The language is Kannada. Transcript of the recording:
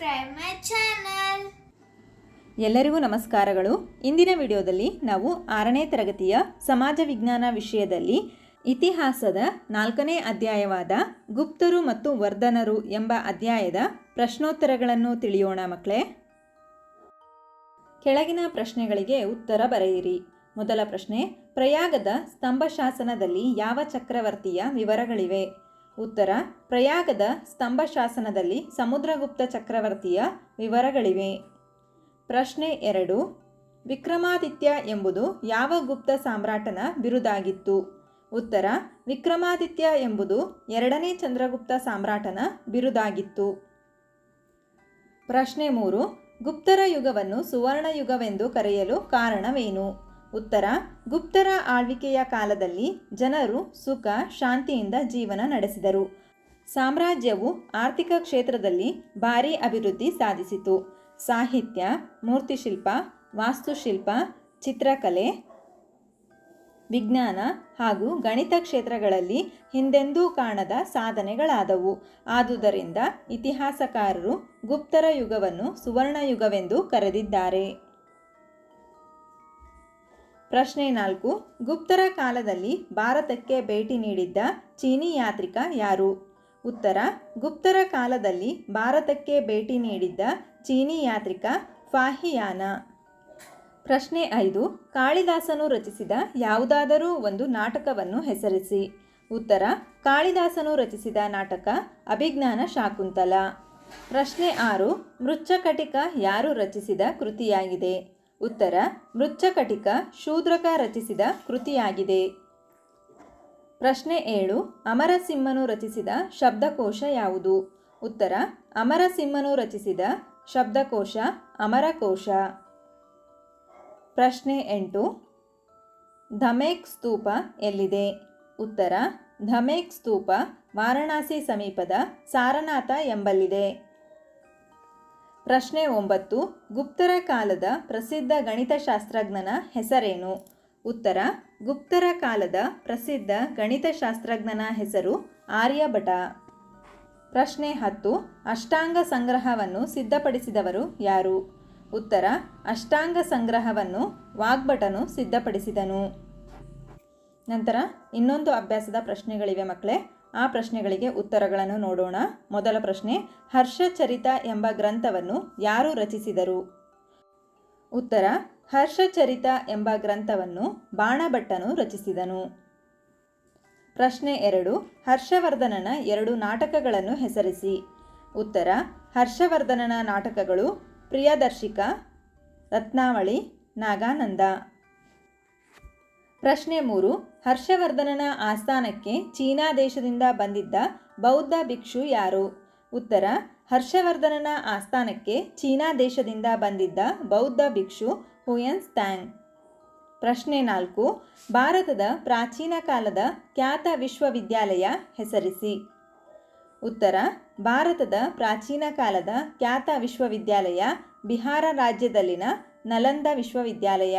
subscribe ಮೈ ಚಾನಲ್ ಎಲ್ಲರಿಗೂ ನಮಸ್ಕಾರಗಳು. ಇಂದಿನ ವಿಡಿಯೋದಲ್ಲಿ ನಾವು ಆರನೇ ತರಗತಿಯ ಸಮಾಜ ವಿಜ್ಞಾನ ವಿಷಯದಲ್ಲಿ ಇತಿಹಾಸದ ನಾಲ್ಕನೇ ಅಧ್ಯಾಯವಾದ ಗುಪ್ತರು ಮತ್ತು ವರ್ಧನರು ಎಂಬ ಅಧ್ಯಾಯದ ಪ್ರಶ್ನೋತ್ತರಗಳನ್ನು ತಿಳಿಯೋಣ ಮಕ್ಕಳೇ. ಕೆಳಗಿನ ಪ್ರಶ್ನೆಗಳಿಗೆ ಉತ್ತರ ಬರೆಯಿರಿ. ಮೊದಲ ಪ್ರಶ್ನೆ, ಪ್ರಯಾಗದ ಸ್ತಂಭ ಶಾಸನದಲ್ಲಿ ಯಾವ ಚಕ್ರವರ್ತಿಯ ವಿವರಗಳಿವೆ? ಉತ್ತರ, ಪ್ರಯಾಗದ ಸ್ತಂಭ ಶಾಸನದಲ್ಲಿ ಸಮುದ್ರಗುಪ್ತ ಚಕ್ರವರ್ತಿಯ ವಿವರಗಳಿವೆ. ಪ್ರಶ್ನೆ ಎರಡು, ವಿಕ್ರಮಾದಿತ್ಯ ಎಂಬುದು ಯಾವ ಗುಪ್ತ ಸಾಮ್ರಾಟನ ಬಿರುದಾಗಿತ್ತು? ಉತ್ತರ, ವಿಕ್ರಮಾದಿತ್ಯ ಎಂಬುದು ಎರಡನೇ ಚಂದ್ರಗುಪ್ತ ಸಾಮ್ರಾಟನ ಬಿರುದಾಗಿತ್ತು. ಪ್ರಶ್ನೆ ಮೂರು, ಗುಪ್ತರ ಯುಗವನ್ನು ಸುವರ್ಣ ಯುಗವೆಂದು ಕರೆಯಲು ಕಾರಣವೇನು? ಉತ್ತರ, ಗುಪ್ತರ ಆಳ್ವಿಕೆಯ ಕಾಲದಲ್ಲಿ ಜನರು ಸುಖ, ಶಾಂತಿಯಿಂದ ಜೀವನ ನಡೆಸಿದರು. ಸಾಮ್ರಾಜ್ಯವು ಆರ್ಥಿಕ ಕ್ಷೇತ್ರದಲ್ಲಿ ಭಾರೀ ಅಭಿವೃದ್ಧಿ ಸಾಧಿಸಿತು. ಸಾಹಿತ್ಯ, ಮೂರ್ತಿಶಿಲ್ಪ, ವಾಸ್ತುಶಿಲ್ಪ, ಚಿತ್ರಕಲೆ, ವಿಜ್ಞಾನ ಹಾಗೂ ಗಣಿತ ಕ್ಷೇತ್ರಗಳಲ್ಲಿ ಹಿಂದೆಂದೂ ಕಾಣದ ಸಾಧನೆಗಳಾದವು. ಆದುದರಿಂದ ಇತಿಹಾಸಕಾರರು ಗುಪ್ತರ ಯುಗವನ್ನು ಸುವರ್ಣ ಯುಗವೆಂದು ಕರೆದಿದ್ದಾರೆ. ಪ್ರಶ್ನೆ ನಾಲ್ಕು. ಗುಪ್ತರ ಕಾಲದಲ್ಲಿ ಭಾರತಕ್ಕೆ ಭೇಟಿ ನೀಡಿದ್ದ ಚೀನಿ ಯಾತ್ರಿಕ ಯಾರು? ಉತ್ತರ. ಗುಪ್ತರ ಕಾಲದಲ್ಲಿ ಭಾರತಕ್ಕೆ ಭೇಟಿ ನೀಡಿದ್ದ ಚೀನಿ ಯಾತ್ರಿಕ ಫಾಹಿಯಾನ. ಪ್ರಶ್ನೆ ಐದು. ಕಾಳಿದಾಸನು ರಚಿಸಿದ ಯಾವುದಾದರೂ ಒಂದು ನಾಟಕವನ್ನು ಹೆಸರಿಸಿ. ಉತ್ತರ. ಕಾಳಿದಾಸನು ರಚಿಸಿದ ನಾಟಕ ಅಭಿಜ್ಞಾನ ಶಾಕುಂತಲ. ಪ್ರಶ್ನೆ ಆರು. ಮೃಚ್ಛಕಟಿಕ ಯಾರು ರಚಿಸಿದ ಕೃತಿಯಾಗಿದೆ? ಉತ್ತರ, ಮೃಚ್ಛಕಟಿಕ ಶೂದ್ರಕ ರಚಿಸಿದ ಕೃತಿಯಾಗಿದೆ. ಪ್ರಶ್ನೆ ಏಳು, ಅಮರಸಿಂಹನು ರಚಿಸಿದ ಶಬ್ದಕೋಶ ಯಾವುದು? ಉತ್ತರ, ಅಮರಸಿಂಹನು ರಚಿಸಿದ ಶಬ್ದಕೋಶ ಅಮರಕೋಶ. ಪ್ರಶ್ನೆ ಎಂಟು, ಧಮೇಕ್ ಸ್ತೂಪ ಎಲ್ಲಿದೆ? ಉತ್ತರ, ಧಮೇಕ್ ಸ್ತೂಪ ವಾರಣಾಸಿ ಸಮೀಪದ ಸಾರನಾಥ ಎಂಬಲ್ಲಿದೆ. ಪ್ರಶ್ನೆ ಒಂಬತ್ತು, ಗುಪ್ತರ ಕಾಲದ ಪ್ರಸಿದ್ಧ ಗಣಿತಶಾಸ್ತ್ರಜ್ಞನ ಹೆಸರೇನು? ಉತ್ತರ, ಗುಪ್ತರ ಕಾಲದ ಪ್ರಸಿದ್ಧ ಗಣಿತಶಾಸ್ತ್ರಜ್ಞನ ಹೆಸರು ಆರ್ಯಭಟ. ಪ್ರಶ್ನೆ ಹತ್ತು, ಅಷ್ಟಾಂಗ ಸಂಗ್ರಹವನ್ನು ಸಿದ್ಧಪಡಿಸಿದವರು ಯಾರು? ಉತ್ತರ, ಅಷ್ಟಾಂಗ ಸಂಗ್ರಹವನ್ನು ವಾಗ್ಭಟನು ಸಿದ್ಧಪಡಿಸಿದನು. ನಂತರ ಇನ್ನೊಂದು ಅಭ್ಯಾಸದ ಪ್ರಶ್ನೆಗಳಿವೆ ಮಕ್ಕಳೇ. ಆ ಪ್ರಶ್ನೆಗಳಿಗೆ ಉತ್ತರಗಳನ್ನು ನೋಡೋಣ. ಮೊದಲ ಪ್ರಶ್ನೆ, ಹರ್ಷಚರಿತ ಎಂಬ ಗ್ರಂಥವನ್ನು ಯಾರು ರಚಿಸಿದರು? ಉತ್ತರ, ಹರ್ಷಚರಿತ ಎಂಬ ಗ್ರಂಥವನ್ನು ಬಾಣಭಟ್ಟನು ರಚಿಸಿದನು. ಪ್ರಶ್ನೆ ಎರಡು, ಹರ್ಷವರ್ಧನನ ಎರಡು ನಾಟಕಗಳನ್ನು ಹೆಸರಿಸಿ. ಉತ್ತರ, ಹರ್ಷವರ್ಧನನ ನಾಟಕಗಳು ಪ್ರಿಯದರ್ಶಿಕ, ರತ್ನಾವಳಿ, ನಾಗಾನಂದ. ಪ್ರಶ್ನೆ ಮೂರು, ಹರ್ಷವರ್ಧನನ ಆಸ್ಥಾನಕ್ಕೆ ಚೀನಾ ದೇಶದಿಂದ ಬಂದಿದ್ದ ಬೌದ್ಧ ಭಿಕ್ಷು ಯಾರು? ಉತ್ತರ, ಹರ್ಷವರ್ಧನನ ಆಸ್ಥಾನಕ್ಕೆ ಚೀನಾ ದೇಶದಿಂದ ಬಂದಿದ್ದ ಬೌದ್ಧ ಭಿಕ್ಷು ಹುಯನ್ ಸ್ಟ್ಯಾಂಗ್ ಪ್ರಶ್ನೆ ನಾಲ್ಕು, ಭಾರತದ ಪ್ರಾಚೀನ ಕಾಲದ ಖ್ಯಾತ ವಿಶ್ವವಿದ್ಯಾಲಯ ಹೆಸರಿಸಿ. ಉತ್ತರ, ಭಾರತದ ಪ್ರಾಚೀನ ಕಾಲದ ಖ್ಯಾತ ವಿಶ್ವವಿದ್ಯಾಲಯ ಬಿಹಾರ ರಾಜ್ಯದಲ್ಲಿನ ನಲಂದ ವಿಶ್ವವಿದ್ಯಾಲಯ.